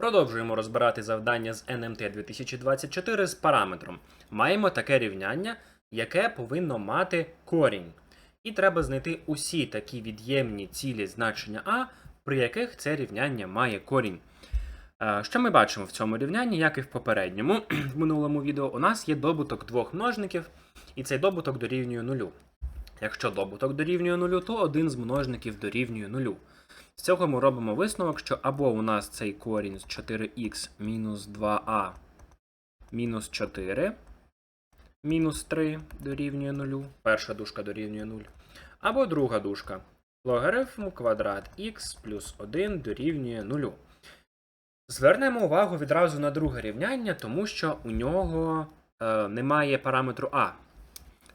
Продовжуємо розбирати завдання з НМТ 2024 з параметром. Маємо таке рівняння, яке повинно мати корінь. І треба знайти усі такі від'ємні цілі значення А, при яких це рівняння має корінь. Е, Що ми бачимо в цьому рівнянні, як і в попередньому в минулому відео, у нас є добуток двох множників, і цей добуток дорівнює нулю. Якщо добуток дорівнює нулю, то один з множників дорівнює нулю. З цього ми робимо висновок, що або у нас цей корінь з 4х мінус 2а мінус 4 мінус 3 дорівнює 0, перша дужка дорівнює 0, або друга дужка логарифм квадрат х плюс 1 дорівнює 0. Звернемо увагу відразу на друге рівняння, тому що у нього е, немає параметру а.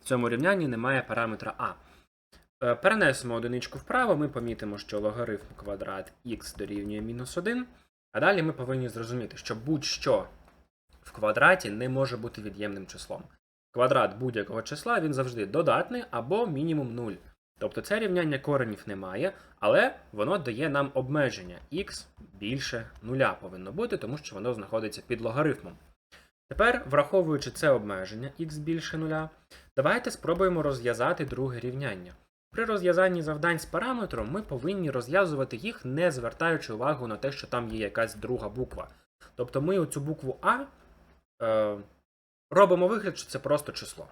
В цьому рівнянні немає параметра а. Е, Перенесемо одиничку вправо, ми помітимо, що логарифм квадрат х дорівнює мінус 1. А далі ми повинні зрозуміти, що будь-що в квадраті не може бути від'ємним числом. Квадрат будь-якого числа він завжди додатний або мінімум 0. Тобто це рівняння коренів немає, але воно дає нам обмеження х більше нуля повинно бути, тому що воно знаходиться під логарифмом. Тепер, враховуючи це обмеження х більше нуля, давайте спробуємо розв'язати друге рівняння. При розв'язанні завдань з параметром ми повинні розв'язувати їх, не звертаючи увагу на те, що там є якась друга буква. Тобто ми оцю букву А е, робимо вигляд, що це просто число.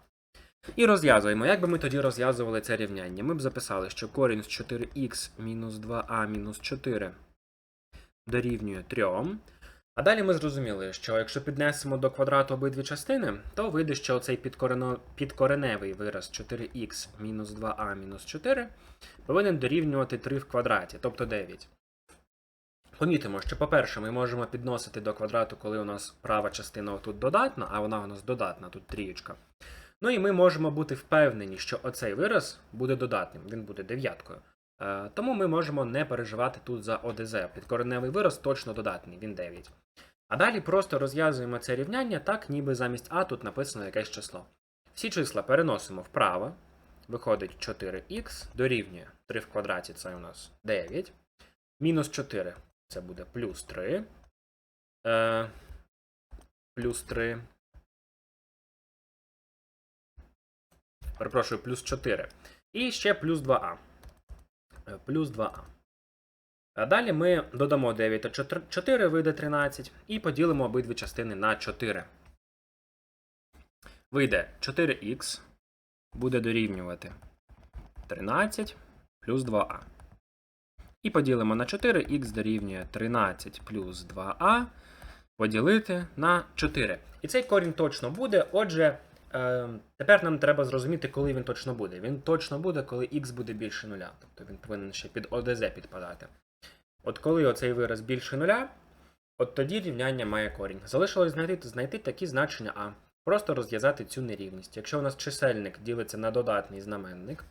І розв'язуємо. Як би ми тоді розв'язували це рівняння? Ми б записали, що корінь з 4х мінус 2а мінус 4 дорівнює 3. А далі ми зрозуміли, що якщо піднесемо до квадрату обидві частини, то вийде, що оцей підкорено... підкореневий вираз 4х мінус 2а мінус 4 повинен дорівнювати 3 в квадраті, тобто 9. Помітимо, що, по-перше, ми можемо підносити до квадрату, коли у нас права частина тут додатна, а вона у нас додатна, тут трієчка. Ну і ми можемо бути впевнені, що оцей вираз буде додатним, він буде дев'яткою. Е, Тому ми можемо не переживати тут за ОДЗ. Підкореневий вираз точно додатний, він 9. А далі просто розв'язуємо це рівняння так, ніби замість А тут написано якесь число. Всі числа переносимо вправо. Виходить 4х дорівнює 3 в квадраті, це у нас 9. Мінус 4 це буде плюс 3. Е, плюс 3. Перепрошую, плюс 4. І ще плюс 2а. Е, Плюс 2а. А далі ми додамо 9 та 4, 4 вийде 13 і поділимо обидві частини на 4. Вийде 4х буде дорівнювати 13 плюс 2а. І поділимо на 4х дорівнює 13 плюс 2а поділити на 4. І цей корінь точно буде. Отже, е, тепер нам треба зрозуміти, коли він точно буде. Він точно буде, коли х буде більше нуля. Тобто він повинен ще під ОДЗ підпадати. От коли оцей вираз більше нуля, от тоді рівняння має корінь. Залишилось знайти, знайти такі значення А. Просто розв'язати цю нерівність. Якщо у нас чисельник ділиться на додатний знаменник,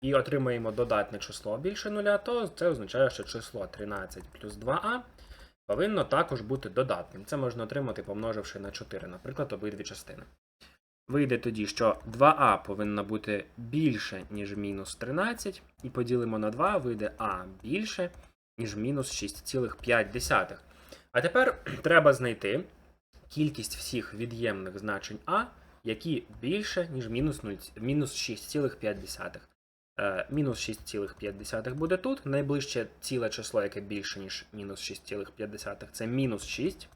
і отримаємо додатне число більше нуля, то це означає, що число 13 плюс 2а повинно також бути додатним. Це можна отримати, помноживши на 4, наприклад, обидві частини. Вийде тоді, що 2а повинно бути більше, ніж мінус 13, і поділимо на 2, вийде а більше, ніж мінус 6,5. А тепер треба знайти кількість всіх від'ємних значень а, які більше, ніж мінус 0 мінус 6,5. Е, Мінус 6,5 буде тут. Найближче ціле число, яке більше, ніж мінус 6,5, це мінус 6.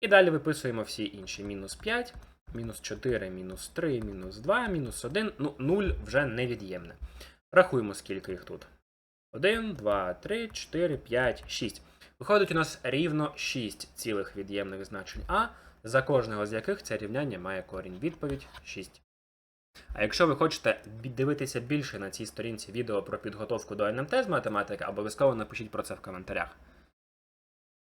І далі виписуємо всі інші. Мінус 5, мінус 4, мінус 3, мінус 2, мінус 1. Ну, 0 вже невід'ємне. Рахуємо, скільки їх тут. 1, 2, 3, 4, 5, 6. Виходить у нас рівно 6 цілих від'ємних значень А, за кожного з яких це рівняння має корінь. Відповідь 6. А якщо ви хочете дивитися більше на цій сторінці відео про підготовку до НМТ з математики, обов'язково напишіть про це в коментарях.